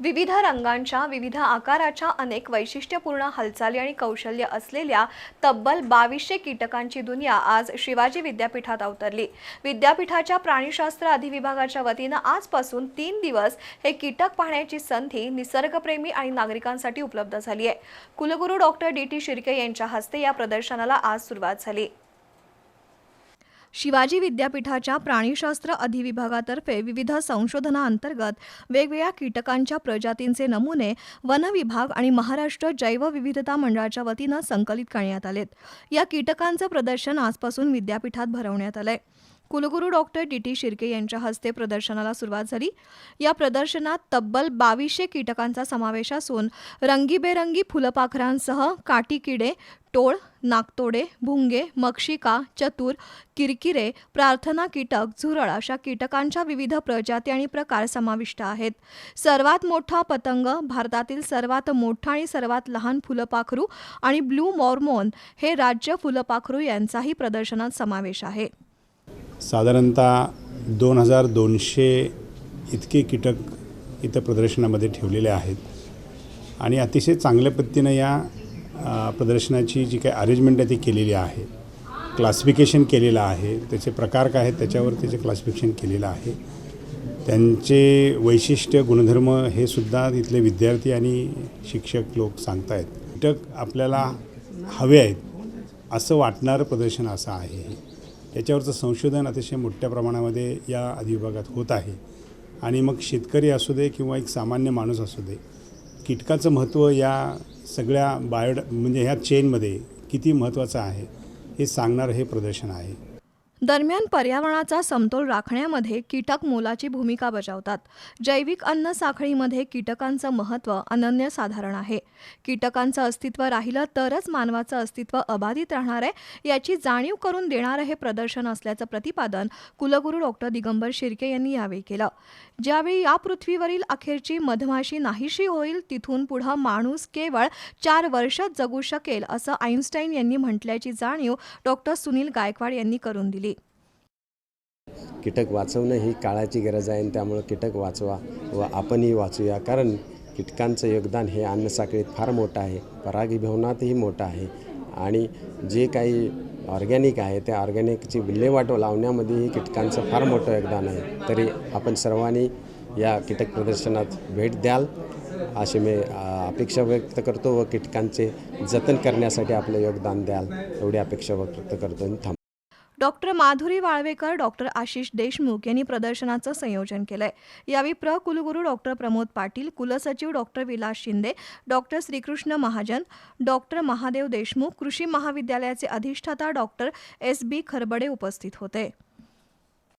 विविध रंगांच्या विविध आकाराच्या अनेक वैशिष्ट्यपूर्ण हालचाली आणि कौशल्य असलेल्या तब्बल बावीसशे कीटकांची दुनिया आज शिवाजी विद्यापीठात अवतरली. विद्यापीठाच्या प्राणीशास्त्र अधिविभागाच्या वतीनं आजपासून तीन दिवस हे कीटक पाहण्याची संधी निसर्गप्रेमी आणि नागरिकांसाठी उपलब्ध झाली आहे. कुलगुरू डॉक्टर डी टी शिर्के यांच्या हस्ते या प्रदर्शनाला आज सुरुवात झाली. शिवाजी विद्यापीठाच्या प्राणीशास्त्र अधिविभागातर्फे विविध संशोधनाअंतर्गत वेगवेगळ्या कीटकांच्या प्रजातींचे नमुने वनविभाग आणि महाराष्ट्र जैवविविधता मंडळाच्या वतीनं संकलित करण्यात आलेत. या कीटकांचं प्रदर्शन आजपासून विद्यापीठात भरवण्यात आलंय. कुलगुरू डॉक्टर डी टी शिर्के यांच्या हस्ते प्रदर्शनाला सुरुवात झाली. या प्रदर्शनात तब्बल बावीसशे कीटकांचा समावेश असून रंगीबेरंगी फुलपाखरांसह काटी किडे टोळ नागतोडे भुंगे मक्षिका चतुर किरकिरे प्रार्थना कीटक झुरळ अशा कीटकांच्या विविध प्रजाती आणि प्रकार समाविष्ट आहेत. सर्वात मोठा पतंग भारतातील सर्वात मोठा आणि सर्वात लहान फुलपाखरू आणि ब्लू मॉर्मोन हे राज्य फुलपाखरू यांचाही प्रदर्शनात समावेश आहे. साधारणतः दोन हजार दोनशे इतके कीटक इथं प्रदर्शनामध्ये ठेवलेले आहेत. आणि अतिशय चांगल्या पद्धतीनं या प्रदर्शनाची जी काही अरेंजमेंट आहे ती केलेली आहे. क्लासिफिकेशन केलेलं आहे. त्याचे प्रकार काय आहेत त्याच्यावर त्याचे क्लासिफिकेशन केलेलं आहे. त्यांचे वैशिष्ट्य गुणधर्म हे सुद्धा तिथले विद्यार्थी आणि शिक्षक लोक सांगत आहेत कीटक आपल्याला हवे आहेत असं वाटणारं प्रदर्शन असं आहे याच्यावरचं संशोधन अतिशय मोठ्या प्रमाणामध्ये या अधिविभागात होत आहे. आणि मग शेतकरी असू दे किंवा एक सामान्य माणूस असू दे कीटकाचं महत्त्व या सगळ्या बायोड म्हणजे ह्या चेनमध्ये किती महत्त्वाचं आहे हे सांगणारं हे प्रदर्शन आहे. दरम्यान पर्यावरणाचा समतोल राखण्यामध्ये कीटक मोलाची भूमिका बजावतात. जैविक अन्न साखळीमध्ये कीटकांचं महत्त्व अनन्यसाधारण आहे. कीटकांचं अस्तित्व राहिलं तरच मानवाचं अस्तित्व अबाधित राहणार आहे याची जाणीव करून देणारं हे प्रदर्शन असल्याचं प्रतिपादन कुलगुरू डॉक्टर दिगंबर शिर्के यांनी यावेळी केलं. ज्यावेळी या पृथ्वीवरील अखेरची मधमाशी नाहीशी होईल तिथून पुढं माणूस केवळ चार वर्षात जगू शकेल असं आईन्स्टाईन यांनी म्हटल्याची जाणीव डॉक्टर सुनील गायकवाड यांनी करून दिली. कीटक वाचवणं ही काळाची गरज आहे आणि त्यामुळं कीटक वाचवा व आपणही वाचूया. कारण कीटकांचं योगदान हे अन्नसाखळीत फार मोठं आहे. परागीभवनातही मोठं आहे. आणि जे काही ऑर्गॅनिक आहे त्या ऑर्गॅनिकची विल्हेवाट लावण्यामध्येही कीटकांचं फार मोठं योगदान आहे. तरी आपण सर्वांनी या कीटक प्रदर्शनात भेट द्याल अशी मी अपेक्षा व्यक्त करतो व कीटकांचे जतन करण्यासाठी आपलं योगदान द्याल. एवढी अपेक्षा व्यक्त करतो आणि डॉक्टर माधुरी वाळवेकर डॉक्टर आशिष देशमुख यांनी प्रदर्शनाचं संयोजन केलंय. यावेळी प्र. कुलगुरू डॉक्टर प्रमोद पाटील कुलसचिव doctor Vilas Shinde doctor Shrikrishna Mahajan doctor Mahadev Deshmukh कृषी महाविद्यालयाचे अधिष्ठाता डॉक्टर एस. बी. खरबडे उपस्थित होते.